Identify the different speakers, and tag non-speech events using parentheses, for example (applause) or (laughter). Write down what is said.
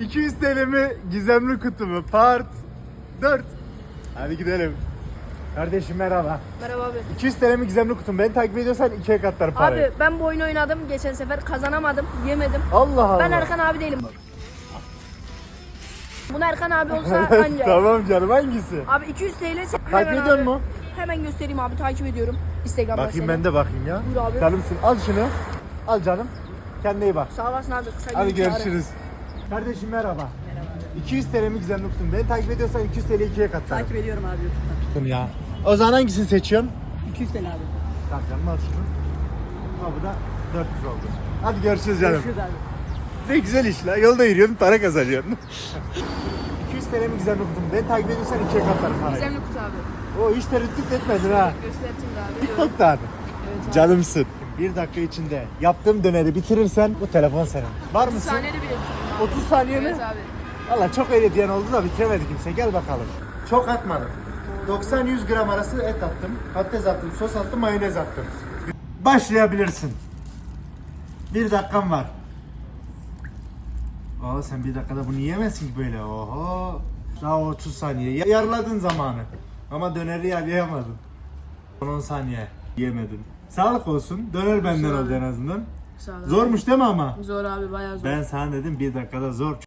Speaker 1: 200 TL mi gizemli kutu mu? Part 4. Hadi gidelim. Kardeşim merhaba.
Speaker 2: Merhaba abi.
Speaker 1: 200 TL mi gizemli kutu mu? Beni takip ediyorsan ikiye katlarım parayı.
Speaker 2: Abi ben bu oyunu oynadım geçen sefer kazanamadım yemedim.
Speaker 1: Allah Allah.
Speaker 2: Ben Erkan abi değilim. Bunu Erkan abi olsa (laughs) anca.
Speaker 1: tamam canım hangisi?
Speaker 2: Abi 200 TL
Speaker 1: Takip
Speaker 2: hemen
Speaker 1: ediyor
Speaker 2: abi-
Speaker 1: mu?
Speaker 2: Hemen göstereyim abi takip ediyorum. Instagram'dan
Speaker 1: Bakayım
Speaker 2: seni.
Speaker 1: ben de bakayım ya.
Speaker 2: Buyur abi.
Speaker 1: Canımsın. Al şunu. Al canım. Kendine iyi bak.
Speaker 2: Sağ olasın abi. Kısa
Speaker 1: Hadi görüşürüz. Kardeşim merhaba. 200 TL mi gizemli kutu mu? Beni takip ediyorsan 200 TL ikiye katlarım.
Speaker 3: Takip ediyorum abi YouTube'dan.
Speaker 1: ya. O zaman hangisini seçiyorsun?
Speaker 3: 200 TL abi.
Speaker 1: Tamam canım al şunu. Bu da 400 oldu. Hadi görüşürüz canım.
Speaker 3: Görüşürüz abi.
Speaker 1: Ne güzel iş la. Yolda yürüyorsun, para kazanıyorsun. 200 (laughs) TL mi gizemli kutu mu? Beni takip ediyorsan ikiye katlarım parayı.
Speaker 2: Kutu abi.
Speaker 1: O hiç tereddüt etmedin ha.
Speaker 2: Gösterdim abi.
Speaker 1: TikTok'tan.
Speaker 2: Evet abi.
Speaker 1: Canımsın. Bir dakika içinde yaptığım döneri bitirirsen bu telefon senin. Var mısın?
Speaker 2: Saniyede bir abi.
Speaker 1: 30 saniye mi?
Speaker 2: Evet abi.
Speaker 1: Valla çok öyle diyen oldu da bitiremedi kimse. Gel bakalım. Çok atmadım. 90-100 gram arası et attım. Patates attım, sos attım, mayonez attım. Başlayabilirsin. Bir dakikan var. Oo sen bir dakikada bunu yiyemezsin ki böyle. Oho. Daha 30 saniye. Ya- Yarladın zamanı. Ama döneri yarlayamadın. 10 saniye. Yemedin. Sağlık olsun. Döner benden oldu en azından. Zormuş değil mi ama?
Speaker 2: Zor abi bayağı zor.
Speaker 1: Ben sana dedim bir dakikada zor.